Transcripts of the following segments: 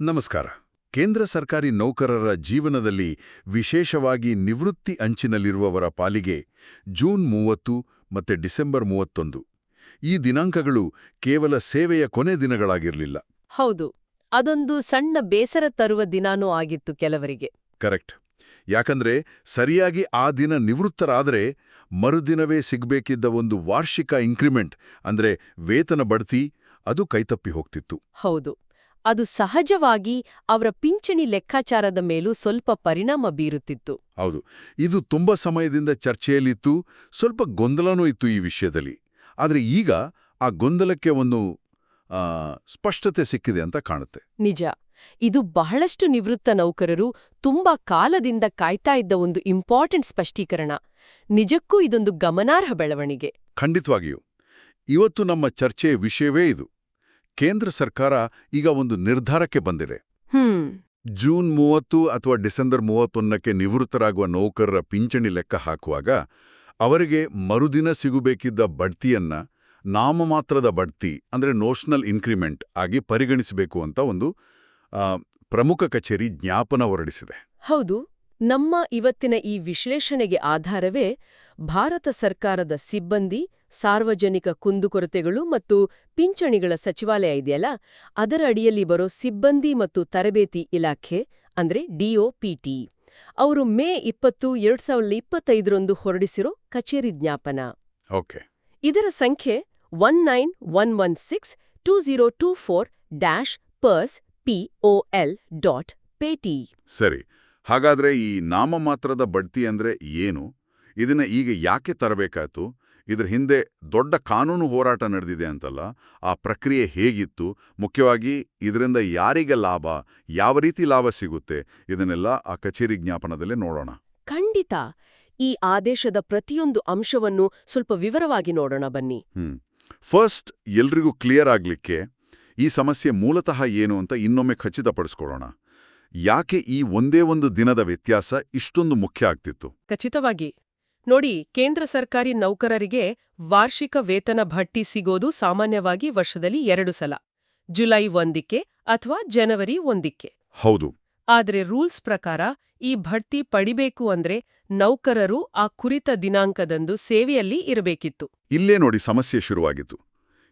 ನಮಸ್ಕಾರ. ಕೇಂದ್ರ ಸರ್ಕಾರಿ ನೌಕರರ ಜೀವನದಲ್ಲಿ ವಿಶೇಷವಾಗಿ ನಿವೃತ್ತಿ ಅಂಚಿನಲ್ಲಿರುವವರ ಪಾಲಿಗೆ ಜೂನ್ ಮೂವತ್ತು ಮತ್ತೆ ಡಿಸೆಂಬರ್ ಮೂವತ್ತೊಂದು. ಈ ದಿನಾಂಕಗಳು ಕೇವಲ ಸೇವೆಯ ಕೊನೆ ದಿನಗಳಾಗಿರಲಿಲ್ಲ. ಹೌದು. ಅದೊಂದು ಸಣ್ಣ ಬೇಸರ ತರುವ ದಿನಾನೂ ಆಗಿತ್ತು ಕೆಲವರಿಗೆ. ಕರೆಕ್ಟ್. ಯಾಕಂದ್ರೆ ಸರಿಯಾಗಿ ಆ ದಿನ ನಿವೃತ್ತರಾದರೆ ಮರುದಿನವೇ ಸಿಗಬೇಕಿದ್ದ ಒಂದು ವಾರ್ಷಿಕ ಇನ್ಕ್ರಿಮೆಂಟ್ ಅಂದ್ರೆ ವೇತನ ಬಡ್ತಿ ಅದು ಕೈತಪ್ಪಿ ಹೋಗ್ತಿತ್ತು. ಹೌದು. ಅದು ಸಹಜವಾಗಿ ಅವರ ಪಿಂಚಣಿ ಲೆಕ್ಕಾಚಾರದ ಮೇಲೂ ಸ್ವಲ್ಪ ಪರಿಣಾಮ ಬೀರುತ್ತಿತ್ತು. ಹೌದು ಇದು ತುಂಬಾ ಸಮಯದಿಂದ ಚರ್ಚೆಯಲ್ಲಿತ್ತು ಸ್ವಲ್ಪ ಗೊಂದಲನೂ ಇತ್ತು ಈ ವಿಷಯದಲ್ಲಿ. ಆದರೆ ಈಗ ಆ ಗೊಂದಲಕ್ಕೆ ಒಂದು ಸ್ಪಷ್ಟತೆ ಸಿಕ್ಕಿದೆ ಅಂತ ಕಾಣುತ್ತೆ. ನಿಜ ಇದು ಬಹಳಷ್ಟು ನಿವೃತ್ತ ನೌಕರರು ತುಂಬಾ ಕಾಲದಿಂದ ಕಾಯ್ತಾ ಇದ್ದ ಒಂದು ಇಂಪಾರ್ಟೆಂಟ್ ಸ್ಪಷ್ಟೀಕರಣ. ನಿಜಕ್ಕೂ ಇದೊಂದು ಗಮನಾರ್ಹ ಬೆಳವಣಿಗೆ. ಖಂಡಿತವಾಗಿಯೂ ಇವತ್ತು ನಮ್ಮ ಚರ್ಚೆಯ ವಿಷಯವೇ ಇದು. ಕೇಂದ್ರ ಸರ್ಕಾರ ಈಗ ಒಂದು ನಿರ್ಧಾರಕ್ಕೆ ಬಂದಿದೆ. ಜೂನ್ ಮೂವತ್ತು ಅಥವಾ ಡಿಸೆಂಬರ್ ಮೂವತ್ತೊಂದಕ್ಕೆ ನಿವೃತ್ತರಾಗುವ ನೌಕರರ ಪಿಂಚಣಿ ಲೆಕ್ಕ ಹಾಕುವಾಗ ಅವರಿಗೆ ಮರುದಿನ ಸಿಗಬೇಕಿದ್ದ ಬಡ್ತಿಯನ್ನ ನಾಮಮಾತ್ರದ ಬಡ್ತಿ ಅಂದ್ರೆ ನೋಷನಲ್ ಇನ್ಕ್ರಿಮೆಂಟ್ ಆಗಿ ಪರಿಗಣಿಸಬೇಕು ಅಂತ ಒಂದು ಪ್ರಮುಖ ಕಚೇರಿ ಜ್ಞಾಪನ ಹೊರಡಿಸಿದೆ. ಹೌದು. ನಮ್ಮ ಇವತ್ತಿನ ಈ ವಿಶ್ಲೇಷಣೆಗೆ ಆಧಾರವೇ ಭಾರತ ಸರ್ಕಾರದ ಸಿಬ್ಬಂದಿ ಸಾರ್ವಜನಿಕ ಕುಂದುಕೊರತೆಗಳು ಮತ್ತು ಪಿಂಚಣಿಗಳ ಸಚಿವಾಲಯ ಇದೆಯಲ್ಲ? ಅದರ ಅಡಿಯಲ್ಲಿ ಬರೋ ಸಿಬ್ಬಂದಿ ಮತ್ತು ತರಬೇತಿ ಇಲಾಖೆ ಅಂದ್ರೆ ಡಿಒಪಿಟಿ ಅವರು ಮೇ ಇಪ್ಪತ್ತು ಎರಡ್ ಸಾವಿರದ ಇಪ್ಪತ್ತೈದರಂದು ಹೊರಡಿಸಿರೋ ಕಚೇರಿ ಜ್ಞಾಪನ. ಓಕೆ. ಇದರ ಸಂಖ್ಯೆ one nine one one six two zero two four dash purse POL dot ಪೇಟಿ ಸರಿ. ಹಾಗಾದ್ರೆ ಈ ನಾಮಮಾತ್ರದ ಬಡ್ತಿ ಅಂದ್ರೆ ಏನು? ಇದನ್ನ ಈಗ ಯಾಕೆ ತರಬೇಕಾಯ್ತು? ಇದ್ರ ಹಿಂದೆ ದೊಡ್ಡ ಕಾನೂನು ಹೋರಾಟ ನಡೆದಿದೆ ಅಂತಲ್ಲ ಆ ಪ್ರಕ್ರಿಯೆ ಹೇಗಿತ್ತು? ಮುಖ್ಯವಾಗಿ ಇದರಿಂದ ಯಾರಿಗೆ ಲಾಭ ಯಾವ ರೀತಿ ಲಾಭ ಸಿಗುತ್ತೆ? ಇದನ್ನೆಲ್ಲ ಆ ಕಚೇರಿ ಜ್ಞಾಪನದಲ್ಲಿ ನೋಡೋಣ. ಖಂಡಿತ. ಈ ಆದೇಶದ ಪ್ರತಿಯೊಂದು ಅಂಶವನ್ನು ಸ್ವಲ್ಪ ವಿವರವಾಗಿ ನೋಡೋಣ ಬನ್ನಿ. ಹ್ಮ್. ಫಸ್ಟ್ ಎಲ್ರಿಗೂ ಕ್ಲಿಯರ್ ಆಗಲಿಕ್ಕೆ ಈ ಸಮಸ್ಯೆ ಮೂಲತಃ ಏನು ಅಂತ ಇನ್ನೊಮ್ಮೆ ಖಚಿತಪಡಿಸ್ಕೊಳ್ಳೋಣ. ಯಾಕೆ ಈ ಒಂದೇ ಒಂದು ದಿನದ ವ್ಯತ್ಯಾಸ ಇಷ್ಟೊಂದು ಮುಖ್ಯ ಆಗ್ತಿತ್ತು? ಖಚಿತವಾಗಿ ನೋಡಿ ಕೇಂದ್ರ ಸರ್ಕಾರಿ ನೌಕರರಿಗೆ ವಾರ್ಷಿಕ ವೇತನ ಭಟ್ಟಿ ಸಿಗೋದು ಸಾಮಾನ್ಯವಾಗಿ ವರ್ಷದಲ್ಲಿ ಎರಡು ಸಲ. ಜುಲೈ ಒಂದಿಕ್ಕೆ ಅಥವಾ ಜನವರಿ ಒಂದಿಕ್ಕೆ. ಹೌದು. ಆದ್ರೆ ರೂಲ್ಸ್ ಪ್ರಕಾರ ಈ ಭಡ್ತಿ ಪಡಿಬೇಕು ಅಂದ್ರೆ ನೌಕರರು ಆ ಕುರಿತ ದಿನಾಂಕದಂದು ಸೇವೆಯಲ್ಲಿ ಇರಬೇಕಿತ್ತು. ಇಲ್ಲೇ ನೋಡಿ ಸಮಸ್ಯೆ ಶುರುವಾಗಿತ್ತು.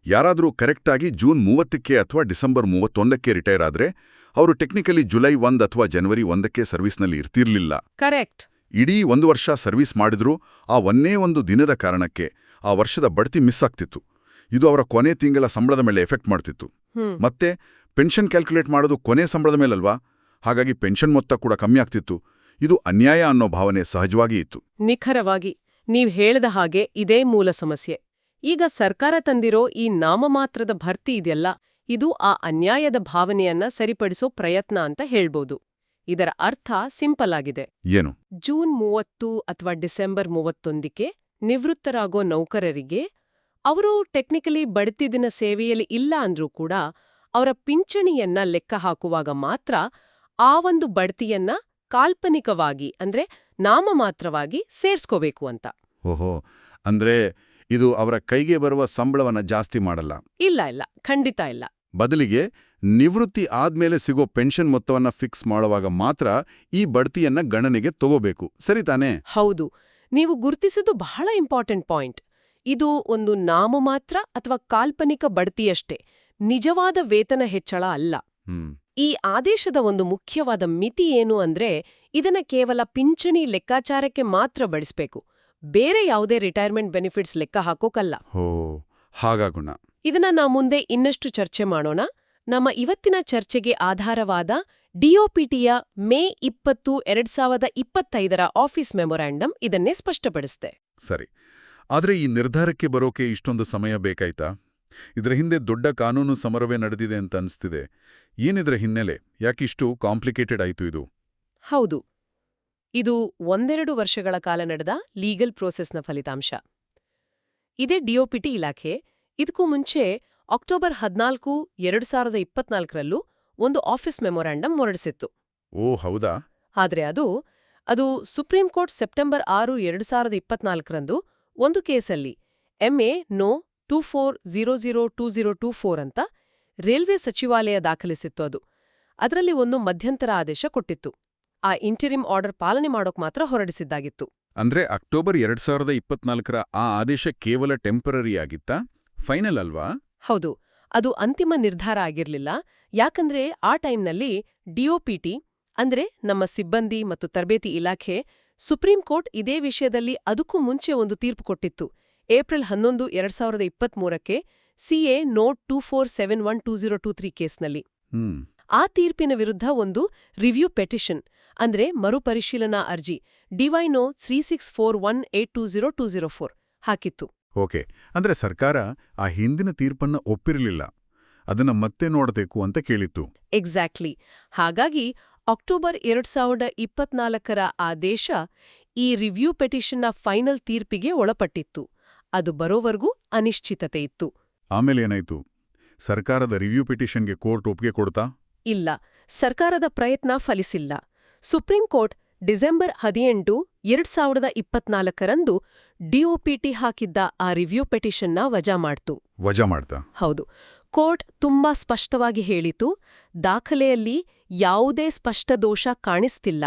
ಯಾರಾದರೂ ಕರೆಕ್ಟಾಗಿ ಜೂನ್ ಮೂವತ್ತಕ್ಕೆ ಅಥವಾ ಡಿಸೆಂಬರ್ ಮೂವತ್ತೊಂದಕ್ಕೆ ರಿಟೈರ್ ಆದ್ರೆ ಅವರು ಟೆಕ್ನಿಕಲಿ ಜುಲೈ ಒಂದ್ ಅಥವಾ ಜನವರಿ ಒಂದಕ್ಕೆ ಸರ್ವಿಸ್ನಲ್ಲಿ ಇರ್ತಿರ್ಲಿಲ್ಲ. ಕರೆಕ್ಟ್. ಇಡೀ ಒಂದು ವರ್ಷ ಸರ್ವಿಸ್ ಮಾಡಿದ್ರೂ ಆ ಒಂದೇ ಒಂದು ದಿನದ ಕಾರಣಕ್ಕೆ ಆ ವರ್ಷದ ಬಡ್ತಿ ಮಿಸ್ ಆಗ್ತಿತ್ತು. ಇದು ಅವರ ಕೊನೆ ತಿಂಗಳ ಸಂಬಳದ ಮೇಲೆ ಎಫೆಕ್ಟ್ ಮಾಡ್ತಿತ್ತು. ಮತ್ತೆ ಪೆನ್ಷನ್ ಕ್ಯಾಲ್ಕುಲೇಟ್ ಮಾಡೋದು ಕೊನೆ ಸಂಬಳದ ಮೇಲಲ್ವಾ? ಹಾಗಾಗಿ ಪೆನ್ಷನ್ ಮೊತ್ತ ಕೂಡ ಕಮ್ಮಿ ಆಗ್ತಿತ್ತು. ಇದು ಅನ್ಯಾಯ ಅನ್ನೋ ಭಾವನೆ ಸಹಜವಾಗಿ ಇತ್ತು. ನಿಖರವಾಗಿ ನೀವ್ ಹೇಳ್ದ ಹಾಗೆ ಇದೇ ಮೂಲ ಸಮಸ್ಯೆ. ಈಗ ಸರ್ಕಾರ ತಂದಿರೋ ಈ ನಾಮಮಾತ್ರದ ಭರ್ತಿ ಇದೆಯಲ್ಲ ಇದು ಆ ಅನ್ಯಾಯದ ಭಾವನೆಯನ್ನ ಸರಿಪಡಿಸೋ ಪ್ರಯತ್ನ ಅಂತ ಹೇಳ್ಬೋದು. ಇದರ ಅರ್ಥ ಸಿಂಪಲ್ ಆಗಿದೆ. ಏನು? ಜೂನ್ ಮೂವತ್ತು ಅಥವಾ ಡಿಸೆಂಬರ್ ಮೂವತ್ತೊಂದಕ್ಕೆ ನಿವೃತ್ತರಾಗೋ ನೌಕರರಿಗೆ ಅವರು ಟೆಕ್ನಿಕಲಿ ಬಡ್ತಿದಿನ ಸೇವೆಯಲ್ಲಿ ಇಲ್ಲ ಅಂದ್ರೂ ಕೂಡ ಅವರ ಪಿಂಚಣಿಯನ್ನ ಲೆಕ್ಕ ಹಾಕುವಾಗ ಮಾತ್ರ ಆ ಒಂದು ಬಡ್ತಿಯನ್ನ ಕಾಲ್ಪನಿಕವಾಗಿ ಅಂದ್ರೆ ನಾಮಮಾತ್ರವಾಗಿ ಸೇರ್ಸ್ಕೋಬೇಕು ಅಂತ. ಓಹೋ ಅಂದ್ರೆ ಇದು ಅವರ ಕೈಗೆ ಬರುವ ಸಂಬಳವನ್ನ ಜಾಸ್ತಿ ಮಾಡಲ್ಲ? ಇಲ್ಲ ಇಲ್ಲ ಖಂಡಿತ ಇಲ್ಲ. ಬದಲಿಗೆ ನಿವೃತ್ತಿ ಆದ್ಮೇಲೆ ಸಿಗೋ ಪೆನ್ಷನ್ ಮೊತ್ತವನ್ನ ಫಿಕ್ಸ್ ಮಾಡುವಾಗ ಮಾತ್ರ ಈ ಬಡ್ತಿಯನ್ನ ಗಣನೆಗೆ ತಗೋಬೇಕು. ಸರಿ ತಾನೇ? ಹೌದು. ನೀವು ಗುರುತಿಸಿದ್ದು ಬಹಳ ಇಂಪಾರ್ಟೆಂಟ್ ಪಾಯಿಂಟ್. ಇದು ಒಂದು ನಾಮಮಾತ್ರ ಅಥವಾ ಕಾಲ್ಪನಿಕ ಬಡ್ತಿಯಷ್ಟೇ. ನಿಜವಾದ ವೇತನ ಹೆಚ್ಚಳ ಅಲ್ಲ. ಈ ಆದೇಶದ ಒಂದು ಮುಖ್ಯವಾದ ಮಿತಿ ಏನು ಅಂದ್ರೆ ಇದನ್ನ ಕೇವಲ ಪಿಂಚಣಿ ಲೆಕ್ಕಾಚಾರಕ್ಕೆ ಮಾತ್ರ ಬಳಸಬೇಕು. ಬೇರೆ ಯಾವುದೇ ರಿಟೈರ್ಮೆಂಟ್ ಬೆನಿಫಿಟ್ಸ್ ಲೆಕ್ಕ ಹಾಕೋಕಲ್ಲ. ಹೋ ಹಾಗಾಗುಣ. ಇದನ್ನ ನಾ ಮುಂದೆ ಇನ್ನಷ್ಟು ಚರ್ಚೆ ಮಾಡೋಣ. ನಮ್ಮ ಇವತ್ತಿನ ಚರ್ಚೆಗೆ ಆಧಾರವಾದ ಡಿಒಪಿಟಿಯ ಮೇ ಇಪ್ಪತ್ತು ಎರಡ್ ಸಾವಿರದ ಇಪ್ಪತ್ತೈದರ ಆಫೀಸ್ ಮೆಮೊರಾಂಡಮ್ ಇದನ್ನೇ ಸ್ಪಷ್ಟಪಡಿಸಿದೆ. ಸರಿ. ಆದ್ರೆ ಈ ನಿರ್ಧಾರಕ್ಕೆ ಬರೋಕೆ ಇಷ್ಟೊಂದು ಸಮಯ ಬೇಕಾಯ್ತಾ? ಇದರ ಹಿಂದೆ ದೊಡ್ಡ ಕಾನೂನು ಸಮರವೇ ನಡೆದಿದೆ ಅಂತ ಅನಿಸ್ತಿದೆ. ಏನಿದ್ರ ಹಿನ್ನೆಲೆ? ಯಾಕಿಷ್ಟು ಕಾಂಪ್ಲಿಕೇಟೆಡ್ ಆಯ್ತು ಇದು? ಹೌದು. ಇದು ಒಂದೆರಡು ವರ್ಷಗಳ ಕಾಲ ನಡೆದ ಲೀಗಲ್ ಪ್ರೋಸೆಸ್ನ ಫಲಿತಾಂಶ. ಇದೇ ಡಿಒಪಿಟಿ ಇಲಾಖೆ ಇದಕ್ಕೂ ಮುಂಚೆ ಅಕ್ಟೋಬರ್ ಹದಿನಾಲ್ಕು ಎರಡು ಸಾವಿರದ ಇಪ್ಪತ್ನಾಲ್ಕರಲ್ಲೂ ಒಂದು ಆಫೀಸ್ ಮೆಮೊರಾಂಡಮ್ ಹೊರಡಿಸಿತ್ತು. ಓ ಹೌದಾ? ಆದ್ರೆ ಅದು ಅದು ಸುಪ್ರೀಂ ಕೋರ್ಟ್ ಸೆಪ್ಟೆಂಬರ್ ಆರು ಎರಡು ಸಾವಿರದ ಇಪ್ಪತ್ನಾಲ್ಕರಂದು ಒಂದು ಕೇಸಲ್ಲಿ M A no two four zero zero two zero two four ಅಂತ ರೈಲ್ವೆ ಸಚಿವಾಲಯ ದಾಖಲಿಸಿತ್ತು ಅದು. ಅದರಲ್ಲಿ ಒಂದು ಮಧ್ಯಂತರ ಆದೇಶ ಕೊಟ್ಟಿತ್ತು. ಆ ಇಂಟರಿಮ್ ಆರ್ಡರ್ ಪಾಲನೆ ಮಾಡೋಕ್ ಮಾತ್ರ ಹೊರಡಿಸಿದ್ದಾಗಿತ್ತು. ಅಂದ್ರೆ ಅಕ್ಟೋಬರ್ ಎರಡು ಸಾವಿರದ ಇಪ್ಪತ್ನಾಲ್ಕರ ಆ ಆದೇಶ ಕೇವಲ ಟೆಂಪರರಿ ಆಗಿತ್ತಾ? ಫೈನಲ್ ಅಲ್ವಾ? ಹೌದು ಅದು ಅಂತಿಮ ನಿರ್ಧಾರ ಆಗಿರ್ಲಿಲ್ಲ. ಯಾಕಂದ್ರೆ ಆ ಟೈಮ್ನಲ್ಲಿ ಡಿಒಪಿಟಿ ಅಂದ್ರೆ ನಮ್ಮ ಸಿಬ್ಬಂದಿ ಮತ್ತು ತರಬೇತಿ ಇಲಾಖೆ ಸುಪ್ರೀಂ ಕೋರ್ಟ್ ಇದೇ ವಿಷಯದಲ್ಲಿ ಅದಕ್ಕೂ ಮುಂಚೆ ಒಂದು ತೀರ್ಪು ಕೊಟ್ಟಿತ್ತು. ಏಪ್ರಿಲ್ ಹನ್ನೊಂದು ಎರಡ್ ಸಾವಿರದ ಇಪ್ಪತ್ಮೂರಕ್ಕೆ C A no two four seven one two zero two three ಕೇಸ್ನಲ್ಲಿ. ಆ ತೀರ್ಪಿನ ವಿರುದ್ಧ ಒಂದು ರಿವ್ಯೂ ಪೆಟಿಷನ್ ಅಂದ್ರೆ ಮರುಪರಿಶೀಲನಾ ಅರ್ಜಿ D Y no three six four one eight two zero two zero four ಹಾಕಿತ್ತು. ಓಕೆ ಅಂದ್ರೆ ಸರ್ಕಾರ ಆ ಹಿಂದಿನ ತೀರ್ಪನ್ನ ಒಪ್ಪಿರಲಿಲ್ಲ. ಅದನ್ನ ಮತ್ತೆ ನೋಡಬೇಕು ಅಂತ ಕೇಳಿತ್ತು. ಎಕ್ಸಾಕ್ಟ್ಲಿ. ಹಾಗಾಗಿ ಅಕ್ಟೋಬರ್ ಎರಡ್ ಸಾವಿರದ ಇಪ್ಪತ್ನಾಲ್ಕರ ಆದೇಶ ಈ ರಿವ್ಯೂ ಪೆಟಿಷನ್ನ ಫೈನಲ್ ತೀರ್ಪಿಗೆ ಒಳಪಟ್ಟಿತ್ತು. ಅದು ಬರೋವರೆಗೂ ಅನಿಶ್ಚಿತತೆ ಇತ್ತು. ಆಮೇಲೆ ಏನಾಯ್ತು? ಸರ್ಕಾರದ ರಿವ್ಯೂ ಪಿಟಿಷನ್ಗೆ ಕೋರ್ಟ್ ಒಪ್ಪಿಗೆ ಕೊಡ್ತಾ? ಇಲ್ಲ ಸರ್ಕಾರದ ಪ್ರಯತ್ನ ಫಲಿಸಿಲ್ಲ. ಸುಪ್ರೀಂ ಕೋರ್ಟ್ ಡಿಸೆಂಬರ್ ಹದಿನೆಂಟು ಎರಡ್ ಸಾವಿರದ ಇಪ್ಪತ್ನಾಲ್ಕರಂದು ಡಿಒಪಿಟಿ ಹಾಕಿದ್ದ ಆ ರಿವ್ಯೂ ಪೆಟಿಷನ್ನ ವಜಾ ಮಾಡ್ತು. ವಜಾ ಮಾಡ್ತ? ಹೌದು. ಕೋರ್ಟ್ ತುಂಬಾ ಸ್ಪಷ್ಟವಾಗಿ ಹೇಳಿತು ದಾಖಲೆಯಲ್ಲಿ ಯಾವುದೇ ಸ್ಪಷ್ಟ ದೋಷ ಕಾಣಿಸ್ತಿಲ್ಲ.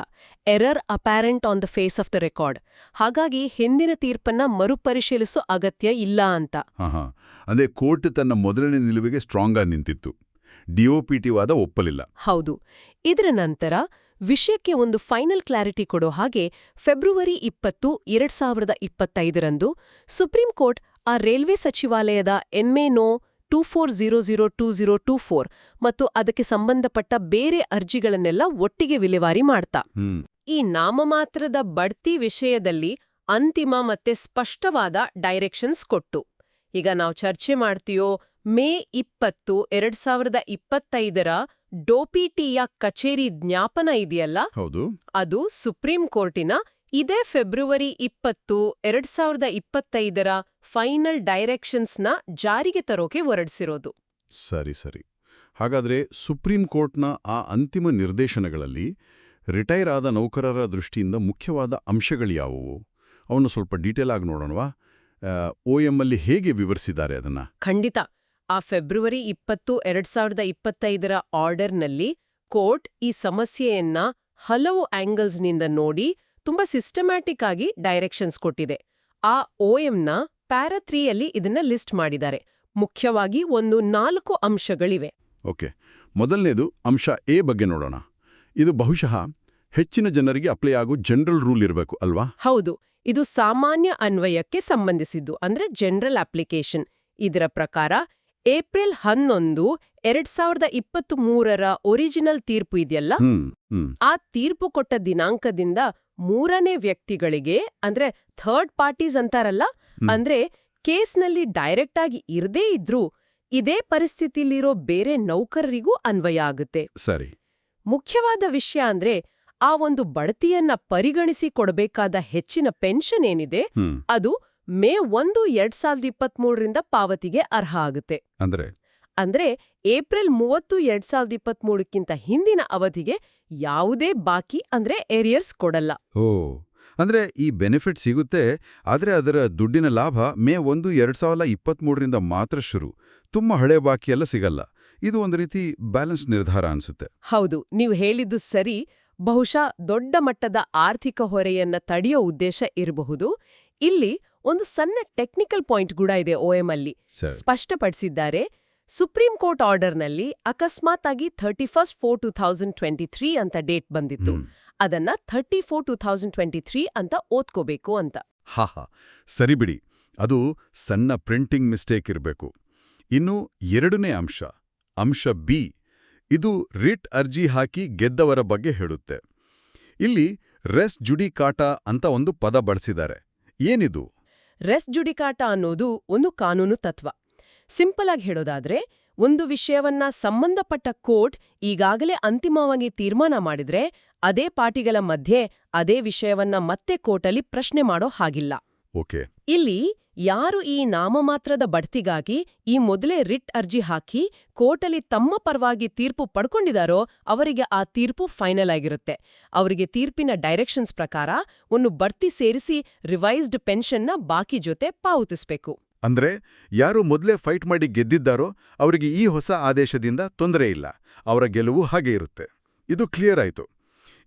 Error apparent on the face of the record. ಹಾಗಾಗಿ ಹಿಂದಿನ ತೀರ್ಪನ್ನ ಮರುಪರಿಶೀಲಿಸೋ ಅಗತ್ಯ ಇಲ್ಲ ಅಂತ. ಹಾ ಅಂದ್ರೆ ಕೋರ್ಟ್ ತನ್ನ ಮೊದಲನೇ ನಿಲುವಿಗೆ ಸ್ಟ್ರಾಂಗ್ ಆಗಿ ನಿಂತಿತ್ತು. ಡಿಒಪಿಟಿ ವಾದ ಒಪ್ಪಲಿಲ್ಲ. ಹೌದು. ಇದರ ನಂತರ ವಿಷಯಕ್ಕೆ ಒಂದು ಫೈನಲ್ ಕ್ಲಾರಿಟಿ ಕೊಡೋ ಹಾಗೆ ಫೆಬ್ರವರಿ ಇಪ್ಪತ್ತು ಎರಡ್ ಸಾವಿರದ ಇಪ್ಪತ್ತೈದರಂದು ಸುಪ್ರೀಂ ಕೋರ್ಟ್ ಆ ರೈಲ್ವೆ ಸಚಿವಾಲಯದ M A no two four zero zero two zero two four ಮತ್ತು ಅದಕ್ಕೆ ಸಂಬಂಧಪಟ್ಟ ಬೇರೆ ಅರ್ಜಿಗಳನ್ನೆಲ್ಲ ಒಟ್ಟಿಗೆ ವಿಲೇವಾರಿ ಮಾಡ್ತಾ. ಈ ನಾಮಮಾತ್ರದ ಬಡ್ತಿ ವಿಷಯದಲ್ಲಿ ಅಂತಿಮ ಮತ್ತೆ ಸ್ಪಷ್ಟವಾದ ಡೈರೆಕ್ಷನ್ಸ್ ಕೊಟ್ಟು. ಈಗ ನಾವು ಚರ್ಚೆ ಮಾಡ್ತೀಯೋ ಮೇ ಇಪ್ಪತ್ತು ಎರಡ್ ಸಾವಿರದ ಇಪ್ಪತ್ತೈದರ ಡೋಪಿಟಿಯ ಕಚೇರಿ ಜ್ಞಾಪನ ಇದೆಯಲ್ಲ? ಹೌದು. ಅದು ಸುಪ್ರೀಂ ಕೋರ್ಟಿನ ಇದೇ ಫೆಬ್ರವರಿ ಇಪ್ಪತ್ತು ಎರಡ್ ಸಾವಿರದ ಇಪ್ಪತ್ತೈದರ ಫೈನಲ್ ಡೈರೆಕ್ಷನ್ಸ್ನ ಜಾರಿಗೆ ತರೋಕೆ ಹೊರಡಿಸಿರೋದು. ಸರಿ ಸರಿ. ಹಾಗಾದ್ರೆ ಸುಪ್ರೀಂ ಕೋರ್ಟ್ನ ಆ ಅಂತಿಮ ನಿರ್ದೇಶನಗಳಲ್ಲಿ ರಿಟೈರ್ ಆದ ನೌಕರರ ದೃಷ್ಟಿಯಿಂದ ಮುಖ್ಯವಾದ ಅಂಶಗಳ್ಯಾವುವು ಅವನು ಸ್ವಲ್ಪ ಡೀಟೇಲ್ ಆಗಿ ನೋಡೋಣವಾ? ಒ ಅಲ್ಲಿ ಹೇಗೆ ವಿವರಿಸಿದ್ದಾರೆ ಅದನ್ನ? ಖಂಡಿತ. ಆ ಫೆಬ್ರವರಿ ಇಪ್ಪತ್ತು ಎರಡ್ ಸಾವಿರದ ಇಪ್ಪತ್ತೈದರ ಆರ್ಡರ್ನಲ್ಲಿ ಕೋರ್ಟ್ ಈ ಸಮಸ್ಯೆಯನ್ನ ಹಲವು ಆಂಗಲ್ಸ್ನಿಂದ ನೋಡಿ ತುಂಬಾ ಸಿಸ್ಟಮ್ಯಾಟಿಕ್ ಆಗಿ ಡೈರೆಕ್ಷನ್ಸ್ ಕೊಟ್ಟಿದೆ. ಆ ಓಎಂನ ಪ್ಯಾರತ್ರಿಯಲ್ಲಿ ಇದನ್ನ ಲಿಸ್ಟ್ ಮಾಡಿದ್ದಾರೆ. ಮುಖ್ಯವಾಗಿ ಒಂದು ನಾಲ್ಕು ಅಂಶಗಳಿವೆ. ಓಕೆ. ಮೊದಲನೇದು ಅಂಶ ಎ ಬಗ್ಗೆ ನೋಡೋಣ. ಇದು ಬಹುಶಃ ಹೆಚ್ಚಿನ ಜನರಿಗೆ ಅಪ್ಲೈ ಆಗೋ ಜನರಲ್ ರೂಲ್ ಇರಬೇಕು ಅಲ್ವಾ? ಹೌದು. ಇದು ಸಾಮಾನ್ಯ ಅನ್ವಯಕ್ಕೆ ಸಂಬಂಧಿಸಿದ್ದು ಅಂದ್ರೆ ಜನರಲ್ ಅಪ್ಲಿಕೇಶನ್ ಇದರ ಪ್ರಕಾರ ಏಪ್ರಿಲ್ ಹನ್ನೊಂದು ಎರಡ್ ಸಾವಿರದ ಇಪ್ಪತ್ತ್ ಮೂರರ ಒರಿಜಿನಲ್ ತೀರ್ಪು ಇದೆಯಲ್ಲ? ಆ ತೀರ್ಪು ಕೊಟ್ಟ ದಿನಾಂಕದಿಂದ ಮೂರನೇ ವ್ಯಕ್ತಿಗಳಿಗೆ ಅಂದ್ರೆ ಥರ್ಡ್ ಪಾರ್ಟೀಸ್ ಅಂತಾರಲ್ಲ. ಅಂದ್ರೆ ಕೇಸ್ನಲ್ಲಿ ಡೈರೆಕ್ಟ್ ಆಗಿ ಇರದೇ ಇದ್ರೂ ಇದೇ ಪರಿಸ್ಥಿತಿಲಿರೋ ಬೇರೆ ನೌಕರರಿಗೂ ಅನ್ವಯ ಆಗುತ್ತೆ. ಸರಿ. ಮುಖ್ಯವಾದ ವಿಷಯ ಅಂದ್ರೆ ಆ ಒಂದು ಬಡ್ತಿಯನ್ನ ಪರಿಗಣಿಸಿ ಕೊಡಬೇಕಾದ ಹೆಚ್ಚಿನ ಪೆನ್ಷನ್ ಏನಿದೆ ಅದು ಮೇ ಒಂದು ಎರಡ್ ಸಾವಿರದ ಇಪ್ಪತ್ಮೂರರಿಂದ ಪಾವತಿಗೆ ಅರ್ಹ ಆಗುತ್ತೆ. ಅಂದ್ರೆ? ಅಂದ್ರೆ ಏಪ್ರಿಲ್ ಮೂವತ್ತು ಎರಡ್ ಸಾವಿರದ ಇಪ್ಪತ್ಮೂರಕ್ಕಿಂತ ಹಿಂದಿನ ಅವಧಿಗೆ ಯಾವುದೇ ಬಾಕಿ ಅಂದ್ರೆ ಏರಿಯರ್ಸ್ ಕೊಡಲ್ಲ. ಓ ಅಂದ್ರೆ ಈ ಬೆನಿಫಿಟ್ ಸಿಗುತ್ತೆ ಆದರೆ ಅದರ ದುಡ್ಡಿನ ಲಾಭ ಮೇ ಒಂದು ಎರಡ್ ಸಾವಿರದ ಇಪ್ಪತ್ಮೂರರಿಂದ ಮಾತ್ರ ಶುರು. ತುಂಬಾ ಹಳೆ ಬಾಕಿಯೆಲ್ಲ ಸಿಗಲ್ಲ. ಇದು ಒಂದು ರೀತಿ ಬ್ಯಾಲೆನ್ಸ್ ನಿರ್ಧಾರ ಅನ್ಸುತ್ತೆ. ಹೌದು ನೀವು ಹೇಳಿದ್ದು ಸರಿ. ಬಹುಶಃ ದೊಡ್ಡ ಮಟ್ಟದ ಆರ್ಥಿಕ ಹೊರೆಯನ್ನ ತಡೆಯೋ ಉದ್ದೇಶ ಇರಬಹುದು. ಇಲ್ಲಿ ಒಂದು ಸಣ್ಣ ಟೆಕ್ನಿಕಲ್ ಪಾಯಿಂಟ್ ಕೂಡ ಇದೆ ಓಎಂ ಅಲ್ಲಿ. ಸ್ಪಷ್ಟಪಡಿಸಿದ್ದಾರೆ ಸುಪ್ರೀಂ ಕೋರ್ಟ್ ಆರ್ಡರ್ನಲ್ಲಿ ಅಕಸ್ಮಾತ್ ಆಗಿ thirty first four two thousand twenty three ಅಂತ ಡೇಟ್ ಬಂದಿತ್ತು. ಅದನ್ನ thirty four two thousand twenty three ಅಂತ ಓದ್ಕೋಬೇಕು ಅಂತ. ಹಾ ಹಾ. ಸರಿ ಬಿಡಿ. ಅದು ಸಣ್ಣ ಪ್ರಿಂಟಿಂಗ್ ಮಿಸ್ಟೇಕ್ ಇರಬೇಕು. ಇನ್ನು ಎರಡನೇ ಅಂಶ ಅಂಶ ಬಿ ಇದು ರಿಟ್ ಅರ್ಜಿ ಹಾಕಿ ಗೆದ್ದವರ ಬಗ್ಗೆ ಹೇಳುತ್ತೆ. ಇಲ್ಲಿ ರೆಸ್ ಜುಡಿಕಾಟ ಅಂತ ಒಂದು ಪದ ಬಳಸಿದ್ದಾರೆ. ಏನಿದು? ರೆಸ್ ಜುಡಿಕಾಟ ಅನ್ನೋದು ಒಂದು ಕಾನೂನು ತತ್ವ. ಸಿಂಪಲ್ ಆಗಿ ಹೇಳೋದಾದ್ರೆ, ಒಂದು ವಿಷಯವನ್ನ ಸಂಬಂಧಪಟ್ಟ ಕೋರ್ಟ್ ಈಗಾಗಲೇ ಅಂತಿಮವಾಗಿ ತೀರ್ಮಾನ ಮಾಡಿದ್ರೆ, ಅದೇ ಪಾರ್ಟಿಗಳ ಮಧ್ಯೆ ಅದೇ ವಿಷಯವನ್ನ ಮತ್ತೆ ಕೋರ್ಟಲ್ಲಿ ಪ್ರಶ್ನೆ ಮಾಡೋ ಹಾಗಿಲ್ಲ. ಓಕೆ. ಇಲ್ಲಿ ಯಾರು ಈ ನಾಮಮಾತ್ರದ ಬಡ್ತಿಗಾಗಿ ಈ ಮೊದಲೇ ರಿಟ್ ಅರ್ಜಿ ಹಾಕಿ ಕೋರ್ಟಲ್ಲಿ ತಮ್ಮ ಪರವಾಗಿ ತೀರ್ಪು ಪಡ್ಕೊಂಡಿದಾರೋ ಅವರಿಗೆ ಆ ತೀರ್ಪು ಫೈನಲ್ ಆಗಿರುತ್ತೆ. ಅವರಿಗೆ ತೀರ್ಪಿನ ಡೈರೆಕ್ಷನ್ಸ್ ಪ್ರಕಾರ ಒಂದು ಬಡ್ತಿ ಸೇರಿಸಿ ರಿವೈಸ್ಡ್ ಪೆನ್ಷನ್ನ ಬಾಕಿ ಜೊತೆ ಪಾವತಿಸಬೇಕು. ಅಂದ್ರೆ ಯಾರು ಮೊದಲೇ ಫೈಟ್ ಮಾಡಿ ಗೆದ್ದಿದ್ದಾರೋ ಅವರಿಗೆ ಈ ಹೊಸ ಆದೇಶದಿಂದ ತೊಂದರೆ ಇಲ್ಲ. ಅವರ ಗೆಲುವು ಹಾಗೆ ಇರುತ್ತೆ. ಇದು ಕ್ಲಿಯರ್ ಆಯ್ತು.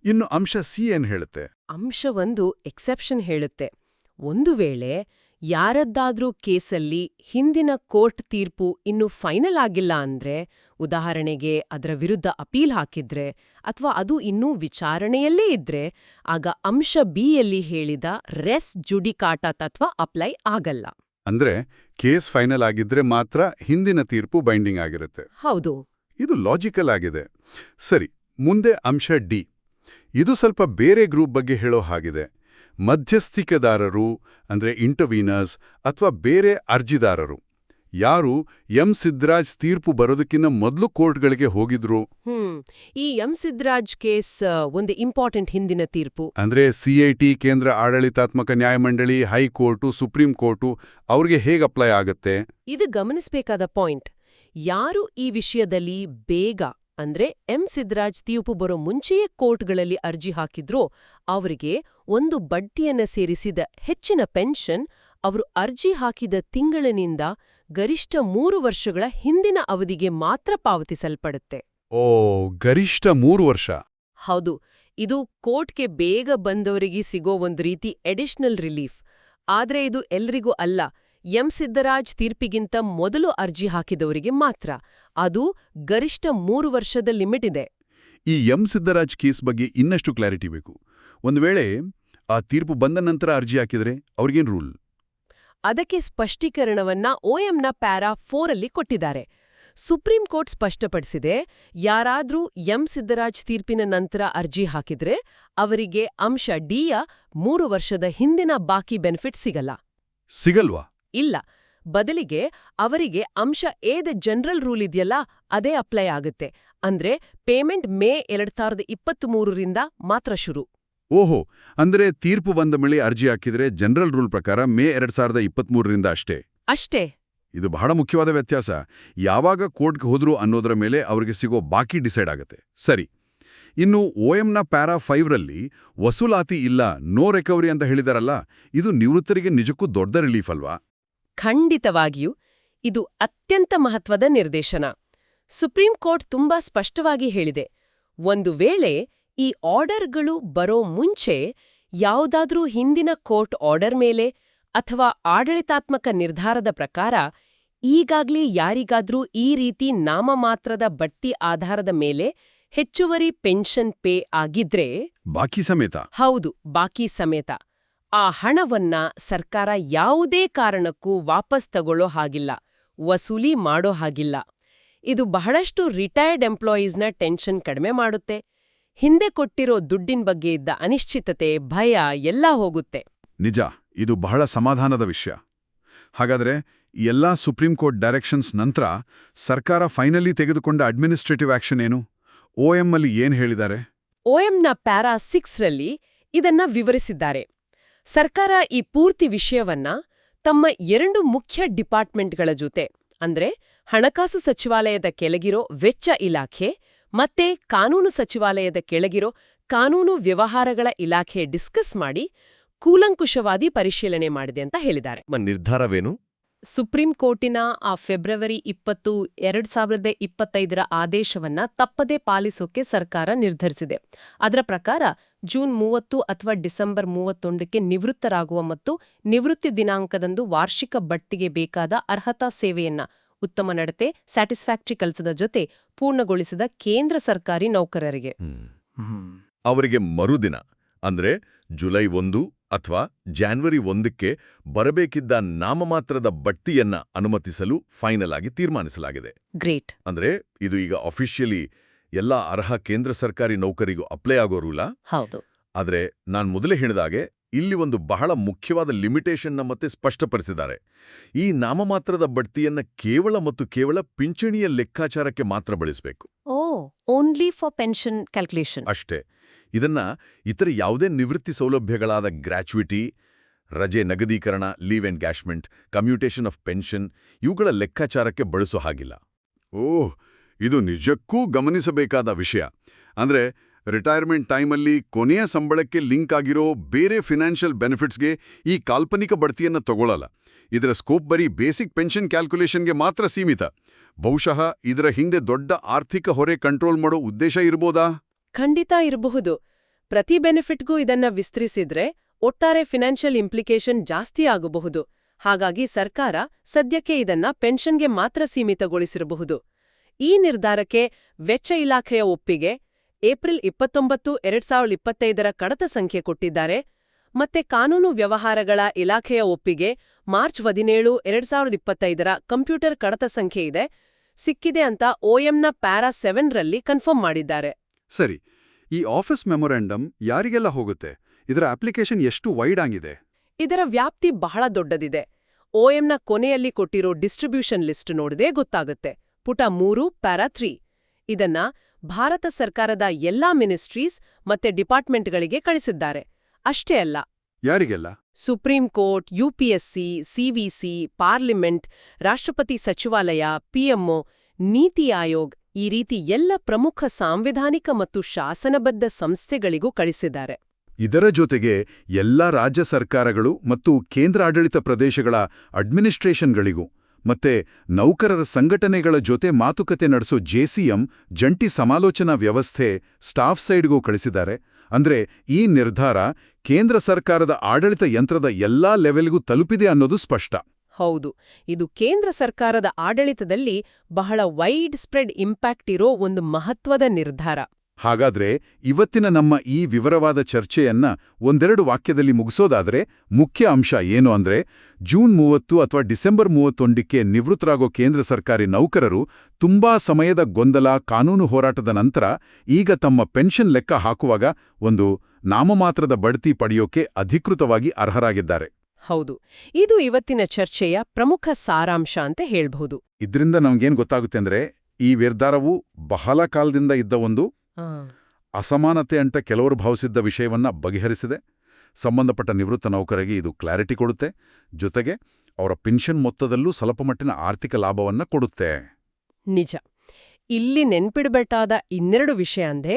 ಇನ್ನು ಅಂಶ ಸಿ ಏನ್ ಹೇಳುತ್ತೆ. ಅಂಶ ಒಂದು ಎಕ್ಸೆಪ್ಷನ್ ಹೇಳುತ್ತೆ. ಒಂದು ವೇಳೆ ಯಾರದ್ದಾದ್ರೂ ಕೇಸಲ್ಲಿ ಹಿಂದಿನ ಕೋರ್ಟ್ ತೀರ್ಪು ಇನ್ನು ಫೈನಲ್ ಆಗಿಲ್ಲ ಅಂದ್ರೆ ಉದಾಹರಣೆಗೆ ಅದರ ವಿರುದ್ಧ ಅಪೀಲ್ ಹಾಕಿದ್ರೆ ಅಥವಾ ಅದು ಇನ್ನೂ ವಿಚಾರಣೆಯಲ್ಲೇ ಇದ್ರೆ ಆಗ ಅಂಶ ಬಿಯಲ್ಲಿ ಹೇಳಿದ ರೆಸ್ ಜುಡಿಕಾಟ ತತ್ವ ಅಪ್ಲೈ ಆಗಲ್ಲ. ಅಂದ್ರೆ ಕೇಸ್ ಫೈನಲ್ ಆಗಿದ್ರೆ ಮಾತ್ರ ಹಿಂದಿನ ತೀರ್ಪು ಬೈಂಡಿಂಗ್ ಆಗಿರುತ್ತೆ. ಹೌದು. ಇದು ಲಾಜಿಕಲ್ ಆಗಿದೆ. ಸರಿ ಮುಂದೆ ಅಂಶ ಡಿ. ಇದು ಸ್ವಲ್ಪ ಬೇರೆ ಗ್ರೂಪ್ ಬಗ್ಗೆ ಹೇಳೋ ಹಾಗಿದೆ. ಮಧ್ಯಸ್ಥಿಕೆದಾರರು ಅಂದ್ರೆ ಇಂಟರ್ವೀನರ್ಸ್ ಅಥವಾ ಬೇರೆ ಅರ್ಜಿದಾರರು. ಯಾರು ಎಂ ಸಿದ್ರಾಜ್ ತೀರ್ಪು ಬರೋದಕ್ಕಿಂತ ಮೊದಲು ಕೋರ್ಟ್ಗಳಿಗೆ ಹೋಗಿದ್ರು? ಹ್ಮ್ ಈ ಎಂ ಸಿದ್ರಾಜ್ ಕೇಸ್ ಒಂದು ಇಂಪಾರ್ಟೆಂಟ್ ಹಿಂದಿನ ತೀರ್ಪು. ಅಂದ್ರೆ ಸಿಐಟಿ ಕೇಂದ್ರ ಆಡಳಿತಾತ್ಮಕ ನ್ಯಾಯಮಂಡಳಿ ಹೈಕೋರ್ಟು ಸುಪ್ರೀಂ ಕೋರ್ಟು ಅವ್ರಿಗೆ ಹೇಗೆ ಅಪ್ಲೈ ಆಗುತ್ತೆ? ಇದು ಗಮನಿಸಬೇಕಾದ ಪಾಯಿಂಟ್ ಯಾರು ಈ ವಿಷಯದಲ್ಲಿ ಬೇಗ ಅಂದ್ರೆ ಎಂ. ಸಿದ್ರಾಜ್ ತೀರ್ಪು ಬರೋ ಮುಂಚೆಯೇ ಕೋರ್ಟ್ಗಳಲ್ಲಿ ಅರ್ಜಿ ಹಾಕಿದ್ರೋ ಅವರಿಗೆ ಒಂದು ಬಡ್ಡಿಯನ್ನ ಸೇರಿಸಿದ ಹೆಚ್ಚಿನ ಪೆನ್ಷನ್ ಅವರು ಅರ್ಜಿ ಹಾಕಿದ ತಿಂಗಳಿನಿಂದ ಗರಿಷ್ಠ ಮೂರು ವರ್ಷಗಳ ಹಿಂದಿನ ಅವಧಿಗೆ ಮಾತ್ರ ಪಾವತಿಸಲ್ಪಡುತ್ತೆ. ಓ ಗರಿಷ್ಠ ಮೂರು ವರ್ಷ? ಹೌದು ಇದು ಕೋರ್ಟ್ಗೆ ಬೇಗ ಬಂದವರಿಗೆ ಸಿಗೋ ಒಂದು ರೀತಿ ಎಡಿಷನಲ್ ರಿಲೀಫ್. ಆದ್ರೆ ಇದು ಎಲ್ರಿಗೂ ಅಲ್ಲ. ಎಂ ಸಿದ್ದರಾಜ್ ತೀರ್ಪಿಗಿಂತ ಮೊದಲು ಅರ್ಜಿ ಹಾಕಿದವರಿಗೆ ಮಾತ್ರ. ಅದು ಗರಿಷ್ಠ ಮೂರು ವರ್ಷದ ಲಿಮಿಟ್ ಇದೆ. ಈ ಎಂ ಸಿದ್ದರಾಜ್ ಕೇಸ್ ಬಗ್ಗೆ ಇನ್ನಷ್ಟು ಕ್ಲಾರಿಟಿ ಬೇಕು. ಒಂದು ವೇಳೆ ಆ ತೀರ್ಪು ಬಂದ ನಂತರ ಅರ್ಜಿ ಹಾಕಿದ್ರೆ ಅವ್ರಿಗೇನು ರೂಲ್? ಅದಕ್ಕೆ ಸ್ಪಷ್ಟೀಕರಣವನ್ನ ಓಎಂನ ಪ್ಯಾರಾ ಫೋರಲ್ಲಿ ಕೊಟ್ಟಿದ್ದಾರೆ. ಸುಪ್ರೀಂ ಕೋರ್ಟ್ ಸ್ಪಷ್ಟಪಡಿಸಿದೆ ಯಾರಾದ್ರೂ ಎಂ ಸಿದ್ದರಾಜ್ ತೀರ್ಪಿನ ನಂತರ ಅರ್ಜಿ ಹಾಕಿದ್ರೆ ಅವರಿಗೆ ಅಂಶ ಡಿಯ ಮೂರು ವರ್ಷದ ಹಿಂದಿನ ಬಾಕಿ ಬೆನಿಫಿಟ್ ಸಿಗಲ್ಲ. ಸಿಗಲ್ವಾ? ಇಲ್ಲ ಬದಲಿಗೆ ಅವರಿಗೆ ಅಂಶ ಏದ ಜನರಲ್ ರೂಲ್ ಇದೆಯಲ್ಲ ಅದೇ ಅಪ್ಲೈ ಆಗುತ್ತೆ. ಅಂದ್ರೆ ಪೇಮೆಂಟ್ ಮೇ ಎರಡ್ ಸಾವಿರದ ಇಪ್ಪತ್ತ್ಮೂರರಿಂದ ಮಾತ್ರ ಶುರು. ಓಹೋ ಅಂದ್ರೆ ತೀರ್ಪು ಬಂದ ಮೇಲೆ ಅರ್ಜಿ ಹಾಕಿದ್ರೆ ಜನರಲ್ ರೂಲ್ ಪ್ರಕಾರ ಮೇ ಎರಡ್ ಸಾವಿರದ ಇಪ್ಪತ್ಮೂರರಿಂದ ಅಷ್ಟೇ? ಅಷ್ಟೇ. ಇದು ಬಹಳ ಮುಖ್ಯವಾದ ವ್ಯತ್ಯಾಸ. ಯಾವಾಗ ಕೋರ್ಟ್ಗೆ ಹೋದ್ರು ಅನ್ನೋದ್ರ ಮೇಲೆ ಅವರಿಗೆ ಸಿಗೋ ಬಾಕಿ ಡಿಸೈಡ್ ಆಗುತ್ತೆ. ಸರಿ. ಇನ್ನು ಓಎಂನ ಪ್ಯಾರಾ ಫೈವ್ರಲ್ಲಿ ವಸೂಲಾತಿ ಇಲ್ಲ ನೋ ರಿಕವರಿ ಅಂತ ಹೇಳಿದಾರಲ್ಲ ಇದು ನಿವೃತ್ತರಿಗೆ ನಿಜಕ್ಕೂ ದೊಡ್ಡ ರಿಲೀಫ್ ಅಲ್ವಾ? ಖಂಡಿತವಾಗಿಯೂ ಇದು ಅತ್ಯಂತ ಮಹತ್ವದ ನಿರ್ದೇಶನ. ಸುಪ್ರೀಂ ಕೋರ್ಟ್ ತುಂಬಾ ಸ್ಪಷ್ಟವಾಗಿ ಹೇಳಿದೆ ಒಂದು ವೇಳೆ ಈ ಆರ್ಡರ್ಗಳು ಬರೋ ಮುಂಚೆ ಯಾವುದಾದ್ರೂ ಹಿಂದಿನ ಕೋರ್ಟ್ ಆರ್ಡರ್ ಮೇಲೆ ಅಥವಾ ಆಡಳಿತಾತ್ಮಕ ನಿರ್ಧಾರದ ಪ್ರಕಾರ ಈಗಾಗ್ಲೇ ಯಾರಿಗಾದ್ರೂ ಈ ರೀತಿ ನಾಮಮಾತ್ರದ ಬಡ್ತಿ ಆಧಾರದ ಮೇಲೆ ಹೆಚ್ಚುವರಿ ಪೆನ್ಷನ್ ಪೇ ಆಗಿದ್ರೆ ಬಾಕಿ ಸಮೇತ. ಹೌದು ಬಾಕಿ ಸಮೇತ. ಆ ಹಣವನ್ನ ಸರ್ಕಾರ ಯಾವುದೇ ಕಾರಣಕ್ಕೂ ವಾಪಸ್ ತಗೊಳ್ಳೋ ಹಾಗಿಲ್ಲ ವಸೂಲಿ ಮಾಡೋ ಹಾಗಿಲ್ಲ. ಇದು ಬಹಳಷ್ಟು ರಿಟೈರ್ಡ್ ಎಂಪ್ಲಾಯೀಸ್ನ ಟೆನ್ಷನ್ ಕಡಿಮೆ ಮಾಡುತ್ತೆ. ಹಿಂದೆ ಕೊಟ್ಟಿರೋ ದುಡ್ಡಿನ ಬಗ್ಗೆ ಇದ್ದ ಅನಿಶ್ಚಿತತೆ ಭಯ ಎಲ್ಲ ಹೋಗುತ್ತೆ. ನಿಜ ಇದು ಬಹಳ ಸಮಾಧಾನದ ವಿಷಯ. ಹಾಗಾದ್ರೆ ಎಲ್ಲಾ ಸುಪ್ರೀಂ ಕೋರ್ಟ್ ಡೈರೆಕ್ಷನ್ಸ್ ನಂತರ ಸರ್ಕಾರ ಫೈನಲಿ ತೆಗೆದುಕೊಂಡ ಅಡ್ಮಿನಿಸ್ಟ್ರೇಟಿವ್ ಆಕ್ಷನ್ ಏನು? ಓಎಂ ಅಲ್ಲಿ ಏನ್ ಹೇಳಿದ್ದಾರೆ? ಓಎಂನ ಪ್ಯಾರಾ ಸಿಕ್ಸ್ರಲ್ಲಿ ಇದನ್ನ ವಿವರಿಸಿದ್ದಾರೆ. ಸರ್ಕಾರ ಈ ಪೂರ್ತಿ ವಿಷಯವನ್ನ ತಮ್ಮ ಎರಡು ಮುಖ್ಯ ಡಿಪಾರ್ಟ್ಮೆಂಟ್ಗಳ ಜೊತೆ, ಅಂದ್ರೆ ಹಣಕಾಸು ಸಚಿವಾಲಯದ ಕೆಳಗಿರೋ ವೆಚ್ಚ ಇಲಾಖೆ ಮತ್ತೆ ಕಾನೂನು ಸಚಿವಾಲಯದ ಕೆಳಗಿರೋ ಕಾನೂನು ವ್ಯವಹಾರಗಳ ಇಲಾಖೆ ಡಿಸ್ಕಸ್ ಮಾಡಿ ಕೂಲಂಕುಷವಾದಿ ಪರಿಶೀಲನೆ ಮಾಡಿದೆ ಅಂತ ಹೇಳಿದ್ದಾರೆ. ನಿರ್ಧಾರವೇನು? ಸುಪ್ರೀಂ ಕೋರ್ಟಿನ ಆ ಫೆಬ್ರವರಿ ಇಪ್ಪತ್ತು ಎರಡ್ ಸಾವಿರದ ಇಪ್ಪತ್ತೈದರ ಆದೇಶವನ್ನ ತಪ್ಪದೇ ಪಾಲಿಸೋಕೆ ಸರ್ಕಾರ ನಿರ್ಧರಿಸಿದೆ. ಅದರ ಪ್ರಕಾರ ಜೂನ್ ಮೂವತ್ತು ಅಥವಾ ಡಿಸೆಂಬರ್ ಮೂವತ್ತೊಂದಕ್ಕೆ ನಿವೃತ್ತರಾಗುವ ಮತ್ತು ನಿವೃತ್ತಿ ದಿನಾಂಕದಂದು ವಾರ್ಷಿಕ ಬಡ್ತಿಗೆ ಬೇಕಾದ ಅರ್ಹತಾ ಸೇವೆಯನ್ನ ಉತ್ತಮ ನಡತೆ ಸ್ಯಾಟಿಸ್ಫ್ಯಾಕ್ಟರಿ ಕೆಲಸದ ಜೊತೆ ಪೂರ್ಣಗೊಳಿಸಿದ ಕೇಂದ್ರ ಸರ್ಕಾರಿ ನೌಕರರಿಗೆ. ಅವರಿಗೆ ಮರುದಿನ ಅಂದ್ರೆ ಜುಲೈ ಒಂದು ಅಥವಾ ಜಾನ್ವರಿ ಒಂದಕ್ಕೆ ಬರಬೇಕಿದ್ದ ನಾಮಮಾತ್ರದ ಬಡ್ತಿಯನ್ನ ಅನುಮತಿಸಲು ಫೈನಲ್ ಆಗಿ ತೀರ್ಮಾನಿಸಲಾಗಿದೆ. ಗ್ರೇಟ್. ಅಂದ್ರೆ ಇದು ಈಗ ಅಫಿಷಿಯಲಿ ಎಲ್ಲಾ ಅರ್ಹ ಕೇಂದ್ರ ಸರ್ಕಾರಿ ನೌಕರಿಗೂ ಅಪ್ಲೈ ಆಗೋ ರೂಲ ಹೌದು. ಆದ್ರೆ ನಾನ್ ಮೊದಲೇ ಹೇಳಿದಾಗೆ ಇಲ್ಲಿ ಒಂದು ಬಹಳ ಮುಖ್ಯವಾದ ಲಿಮಿಟೇಷನ್ನ ಮತ್ತೆ ಸ್ಪಷ್ಟಪಡಿಸಿದ್ದಾರೆ. ಈ ನಾಮಮಾತ್ರದ ಬಡ್ತಿಯನ್ನ ಕೇವಲ ಮತ್ತು ಕೇವಲ ಪಿಂಚಣಿಯ ಲೆಕ್ಕಾಚಾರಕ್ಕೆ ಮಾತ್ರ ಬಳಸಬೇಕು. ಓ ಓನ್ಲಿ ಫಾರ್ ಪೆನ್ಷನ್ ಕ್ಯಾಲ್ಕುಲೇಷನ್ ಅಷ್ಟೇ. ಇದನ್ನ ಇತರ ಯಾವುದೇ ನಿವೃತ್ತಿ ಸೌಲಭ್ಯಗಳಾದ ಗ್ರ್ಯಾಚುಯಿಟಿ ರಜೆ ನಗದೀಕರಣ, leave encashment commutation of pension ಇವುಗಳ ಲೆಕ್ಕಾಚಾರಕ್ಕೆ ಬಳಸೋ ಹಾಗಿಲ್ಲ. ಓಹ್, ಇದು ನಿಜಕ್ಕೂ ಗಮನಿಸಬೇಕಾದ ವಿಷಯ. ಅಂದ್ರೆ ರಿಟೈರ್ಮೆಂಟ್ ಟೈಮಲ್ಲಿ ಕೊನೆಯ ಸಂಬಳಕ್ಕೆ ಲಿಂಕ್ ಆಗಿರೋ ಬೇರೆ ಫಿನಾನ್ಷಿಯಲ್ ಬೆನಿಫಿಟ್ಸ್ಗೆ ಈ ಕಾಲ್ಪನಿಕ ಬಡ್ತಿಯನ್ನು ತಗೊಳ್ಳಲ್ಲ ಇದರ ಸ್ಕೋಪ್ ಬರೀ ಬೇಸಿಕ್ ಪೆನ್ಷನ್ ಕ್ಯಾಲ್ಕುಲೇಷನ್ಗೆ ಮಾತ್ರ ಸೀಮಿತ. ಬಹುಶಃ ಇದರ ಹಿಂದೆ ದೊಡ್ಡ ಆರ್ಥಿಕ ಹೊರೆ ಕಂಟ್ರೋಲ್ ಮಾಡೋ ಉದ್ದೇಶ ಇರ್ಬೋದಾ? ಖಂಡಿತ ಇರಬಹುದು. ಪ್ರತಿ ಬೆನಿಫಿಟ್ಗೂ ಇದನ್ನ ವಿಸ್ತರಿಸಿದ್ರೆ ಒಟ್ಟಾರೆ ಫಿನಾನ್ಷಿಯಲ್ ಇಂಪ್ಲಿಕೇಶನ್ ಜಾಸ್ತಿ ಆಗಬಹುದು. ಹಾಗಾಗಿ ಸರ್ಕಾರ ಸದ್ಯಕ್ಕೆ ಇದನ್ನ ಪೆನ್ಷನ್ಗೆ ಮಾತ್ರ ಸೀಮಿತಗೊಳಿಸಿರಬಹುದು. ಈ ನಿರ್ಧಾರಕ್ಕೆ ವೆಚ್ಚ ಇಲಾಖೆಯ ಒಪ್ಪಿಗೆ ಏಪ್ರಿಲ್ ಇಪ್ಪತ್ತೊಂಬತ್ತು, ಎರಡ್ ಸಾವಿರದ ಇಪ್ಪತ್ತೈದರ ಕಡತ ಸಂಖ್ಯೆ ಕೊಟ್ಟಿದ್ದಾರೆ. ಮತ್ತೆ ಕಾನೂನು ವ್ಯವಹಾರಗಳ ಇಲಾಖೆಯ ಒಪ್ಪಿಗೆ ಮಾರ್ಚ್ ಹದಿನೇಳು, ಎರಡ್ ಸಾವಿರದ ಇಪ್ಪತ್ತೈದರ ಕಂಪ್ಯೂಟರ್ ಕಡತ ಸಂಖ್ಯೆ ಇದೆ. ಸಿಕ್ಕಿದೆ ಅಂತ ಓಎಂನ ಪ್ಯಾರಾ ಸೆವೆನ್ರಲ್ಲಿ ಕನ್ಫರ್ಮ್ ಮಾಡಿದ್ದಾರೆ. ಸರಿ ಈ ಆಫೀಸ್ ಮೆಮೊರಾಂಡಮ್ ಯಾರಿಗೆಲ್ಲ ಹೋಗುತ್ತೆ? ಇದರ ಅಪ್ಲಿಕೇಶನ್ ಎಷ್ಟು ವೈಡ್ ಆಗಿದೆ? ಇದರ ವ್ಯಾಪ್ತಿ ಬಹಳ ದೊಡ್ಡದಿದೆ. ಓಎಂನ ಕೊನೆಯಲ್ಲಿ ಕೊಟ್ಟಿರೋ ಡಿಸ್ಟ್ರಿಬ್ಯೂಷನ್ ಲಿಸ್ಟ್ ನೋಡಿದೆ ಗೊತ್ತಾಗುತ್ತೆ. ಪುಟ ಮೂರು ಪ್ಯಾರಾ ತ್ರೀ. ಇದನ್ನ ಭಾರತ ಸರ್ಕಾರದ ಎಲ್ಲಾ ಮಿನಿಸ್ಟ್ರೀಸ್ ಮತ್ತೆ ಡಿಪಾರ್ಟ್ಮೆಂಟ್ಗಳಿಗೆ ಕಳಿಸಿದ್ದಾರೆ. ಅಷ್ಟೇ ಅಲ್ಲ. ಯಾರಿಗೆಲ್ಲ? Supreme court UPSC CVC parliament ರಾಷ್ಟ್ರಪತಿ ಸಚಿವಾಲಯ ಪಿಎಂಒ ನೀತಿ ಆಯೋಗ್ ಈ ರೀತಿ ಎಲ್ಲ ಪ್ರಮುಖ ಸಾಂವಿಧಾನಿಕ ಮತ್ತು ಶಾಸನಬದ್ಧ ಸಂಸ್ಥೆಗಳಿಗೂ ಕಳಿಸಿದ್ದಾರೆ. ಇದರ ಜೊತೆಗೆ ಎಲ್ಲ ರಾಜ್ಯ ಸರ್ಕಾರಗಳು ಮತ್ತು ಕೇಂದ್ರ ಆಡಳಿತ ಪ್ರದೇಶಗಳ ಅಡ್ಮಿನಿಸ್ಟ್ರೇಷನ್ಗಳಿಗೂ ಮತ್ತೆ ನೌಕರರ ಸಂಘಟನೆಗಳ ಜೊತೆ ಮಾತುಕತೆ ನಡೆಸೋ ಜೆಸಿಎಂ ಜಂಟಿ ಸಮಾಲೋಚನಾ ವ್ಯವಸ್ಥೆ ಸ್ಟಾಫ್ ಸೈಡ್ಗೂ ಕಳಿಸಿದ್ದಾರೆ. ಅಂದ್ರೆ ಈ ನಿರ್ಧಾರ ಕೇಂದ್ರ ಸರ್ಕಾರದ ಆಡಳಿತ ಯಂತ್ರದ ಎಲ್ಲಾ ಲೆವೆಲ್ಗೂ ತಲುಪಿದೆ ಅನ್ನೋದು ಸ್ಪಷ್ಟ. ಹೌದು. ಇದು ಕೇಂದ್ರ ಸರ್ಕಾರದ ಆಡಳಿತದಲ್ಲಿ ಬಹಳ ವೈಡ್ ಸ್ಪ್ರೆಡ್ ಇಂಪ್ಯಾಕ್ಟ್ ಇರೋ ಒಂದು ಮಹತ್ವದ ನಿರ್ಧಾರ. ಹಾಗಾದ್ರೆ ಇವತ್ತಿನ ನಮ್ಮ ಈ ವಿವರವಾದ ಚರ್ಚೆಯನ್ನ ಒಂದೆರಡು ವಾಕ್ಯದಲ್ಲಿ ಮುಗಿಸೋದಾದ್ರೆ ಮುಖ್ಯ ಅಂಶ ಏನು ಅಂದ್ರೆ ಜೂನ್ ಮೂವತ್ತು ಅಥವಾ ಡಿಸೆಂಬರ್ ಮೂವತ್ತೊಂದಕ್ಕೆ ನಿವೃತ್ತರಾಗೋ ಕೇಂದ್ರ ಸರ್ಕಾರಿ ನೌಕರರು ತುಂಬಾ ಸಮಯದ ಗೊಂದಲ, ಕಾನೂನು ಹೋರಾಟದ ನಂತರ ಈಗ ತಮ್ಮ ಪೆನ್ಷನ್ ಲೆಕ್ಕ ಹಾಕುವಾಗ ಒಂದು ನಾಮಮಾತ್ರದ ಬಡ್ತಿ ಪಡೆಯೋಕೆ ಅಧಿಕೃತವಾಗಿ ಅರ್ಹರಾಗಿದ್ದಾರೆ. ಹೌದು. ಇದು ಇವತ್ತಿನ ಚರ್ಚೆಯ ಪ್ರಮುಖ ಸಾರಾಂಶ ಅಂತ ಹೇಳ್ಬಹುದು. ಇದ್ರಿಂದ ನಮ್ಗೇನ್ ಗೊತ್ತಾಗುತ್ತೆ ಅಂದ್ರೆ ಈ ನಿರ್ಧಾರವು ಬಹಳ ಕಾಲದಿಂದ ಇದ್ದ ಒಂದು ಅಸಮಾನತೆ ಅಂತ ಕೆಲವರು ಭಾವಿಸಿದ್ದ ವಿಷಯವನ್ನ ಬಗೆಹರಿಸಿದೆ. ಸಂಬಂಧಪಟ್ಟ ನಿವೃತ್ತ ನೌಕರಿಗೆ ಇದು ಕ್ಲಾರಿಟಿ ಕೊಡುತ್ತೆ. ಜೊತೆಗೆ ಅವರ ಪಿನ್ಷನ್ ಮೊತ್ತದಲ್ಲೂ ಸ್ವಲ್ಪಮಟ್ಟಿನ ಆರ್ಥಿಕ ಲಾಭವನ್ನ ಕೊಡುತ್ತೆ. ನಿಜ. ಇಲ್ಲಿ ನೆನ್ಪಿಡಬೇಕಾದ ಇನ್ನೆರಡು ವಿಷಯ ಅಂದ್ರೆ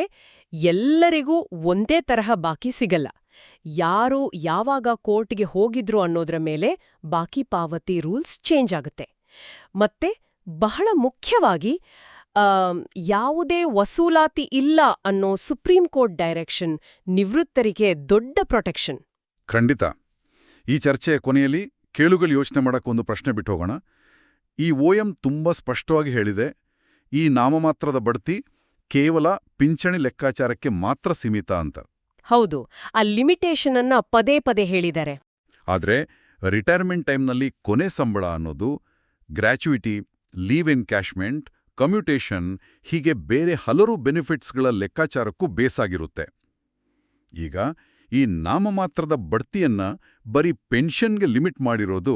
ಎಲ್ಲರಿಗೂ ಒಂದೇ ತರಹ ಬಾಕಿ ಸಿಗಲ್ಲ. ಯಾರು ಯಾವಾಗ ಕೋರ್ಟ್ಗೆ ಹೋಗಿದ್ರು ಅನ್ನೋದ್ರ ಮೇಲೆ ಬಾಕಿ ಪಾವತಿ ರೂಲ್ಸ್ ಚೇಂಜ್ ಆಗುತ್ತೆ. ಮತ್ತೆ ಬಹಳ ಮುಖ್ಯವಾಗಿ ಯಾವುದೇ ವಸೂಲಾತಿ ಇಲ್ಲ ಅನ್ನೋ ಸುಪ್ರೀಂ ಕೋರ್ಟ್ ಡೈರೆಕ್ಷನ್ ನಿವೃತ್ತರಿಗೆ ದೊಡ್ಡ ಪ್ರೊಟೆಕ್ಷನ್. ಖಂಡಿತ. ಈ ಚರ್ಚೆಯ ಕೊನೆಯಲ್ಲಿ ಕೇಳುಗಳು ಯೋಚನೆ ಒಂದು ಪ್ರಶ್ನೆ ಬಿಟ್ಟು ಹೋಗೋಣ ಈ ಓಎಂ ತುಂಬಾ ಸ್ಪಷ್ಟವಾಗಿ ಹೇಳಿದೆ, ಈ ನಾಮಮಾತ್ರದ ಬಡ್ತಿ ಕೇವಲ ಪಿಂಚಣಿ ಲೆಕ್ಕಾಚಾರಕ್ಕೆ ಮಾತ್ರ ಸೀಮಿತ ಅಂತ. ಹೌದು, ಆ ಲಿಮಿಟೇಷನ್ ಅನ್ನ ಪದೇ ಪದೇ ಹೇಳಿದ್ದಾರೆ. ಆದರೆ, ರಿಟೈರ್ಮೆಂಟ್ ಟೈಮ್ನಲ್ಲಿ ಕೊನೆ ಸಂಬಳ ಅನ್ನೋದು ಗ್ರ್ಯಾಚುಯಿಟಿ ಲೀವ್ ಎನ್ಕ್ಯಾಶ್ಮೆಂಟ್ ಕಮ್ಯುಟೇಷನ್, ಹೀಗೆ ಬೇರೆ ಹಲವು ಬೆನಿಫಿಟ್ಸ್ಗಳ ಲೆಕ್ಕಾಚಾರಕ್ಕೂ ಬೇಸಾಗಿರುತ್ತೆ. ಈಗ ಈ ನಾಮಮಾತ್ರದ ಬಡ್ತಿಯನ್ನ ಬರೀ ಪೆನ್ಷನ್ಗೆ ಲಿಮಿಟ್ ಮಾಡಿರೋದು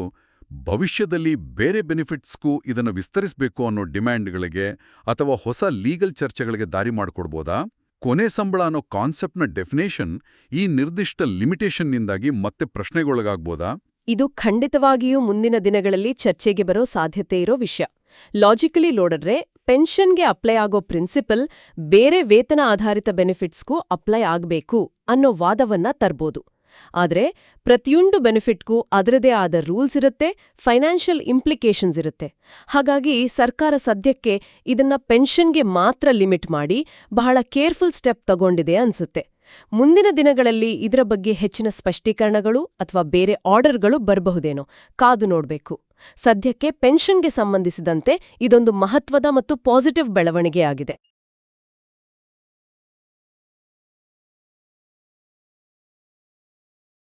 ಭವಿಷ್ಯದಲ್ಲಿ ಬೇರೆ ಬೆನಿಫಿಟ್ಸ್ಗೂ ಇದನ್ನು ವಿಸ್ತರಿಸಬೇಕು ಅನ್ನೋ ಡಿಮ್ಯಾಂಡ್ಗಳಿಗೆ ಅಥವಾ ಹೊಸ ಲೀಗಲ್ ಚರ್ಚೆಗಳಿಗೆ ದಾರಿ ಮಾಡಿಕೊಡ್ಬೋದಾ? ಕೊನೆ ಸಂಬಳ ಅನ್ನೋ ಕಾನ್ಸೆಪ್ಟ್ನ ಡೆಫಿನೇಷನ್ ಈ ನಿರ್ದಿಷ್ಟ ಲಿಮಿಟೇಷನ್ನಿಂದಾಗಿ ಮತ್ತೆ ಪ್ರಶ್ನೆಗೊಳಗಾಗ್ಬೋದಾ? ಇದು ಖಂಡಿತವಾಗಿಯೂ ಮುಂದಿನ ದಿನಗಳಲ್ಲಿ ಚರ್ಚೆಗೆ ಬರೋ ಸಾಧ್ಯತೆ ಇರೋ ವಿಷಯ. ಲಾಜಿಕಲಿ ನೋಡಿದ್ರೆ, ಪೆನ್ಷನ್ಗೆ ಅಪ್ಲೈ ಆಗೋ ಪ್ರಿನ್ಸಿಪಲ್ ಬೇರೆ ವೇತನ ಆಧಾರಿತ ಬೆನಿಫಿಟ್ಸ್ಗೂ ಅಪ್ಲೈ ಆಗಬೇಕು ಅನ್ನೋ ವಾದವನ್ನ ತರ್ಬೋದು. ಆದ್ರೆ ಪ್ರತಿಯೊಂದು ಬೆನಿಫಿಟ್ಗೂ ಅದರದೇ ಆದ ರೂಲ್ಸ್ ಇರುತ್ತೆ, ಫೈನಾನ್ಷಿಯಲ್ ಇಂಪ್ಲಿಕೇಶನ್ಸ್ ಇರುತ್ತೆ. ಹಾಗಾಗಿ ಸರ್ಕಾರ ಸದ್ಯಕ್ಕೆ ಇದನ್ನ ಪೆನ್ಷನ್ಗೆ ಮಾತ್ರ ಲಿಮಿಟ್ ಮಾಡಿ ಬಹಳ ಕೇರ್ಫುಲ್ ಸ್ಟೆಪ್ ತಗೊಂಡಿದೆ ಅನ್ಸುತ್ತೆ. ಮುಂದಿನ ದಿನಗಳಲ್ಲಿ ಇದರ ಬಗ್ಗೆ ಹೆಚ್ಚಿನ ಸ್ಪಷ್ಟೀಕರಣಗಳು ಅಥವಾ ಬೇರೆ ಆರ್ಡರ್ಗಳು ಬರಬಹುದೇನೋ ಕಾದು ನೋಡಬೇಕು. ಸದ್ಯಕ್ಕೆ ಪೆನ್ಷನ್ಗೆ ಸಂಬಂಧಿಸಿದಂತೆ ಇದೊಂದು ಮಹತ್ವದ ಮತ್ತು ಪಾಸಿಟಿವ್ ಬೆಳವಣಿಗೆಯಾಗಿದೆ.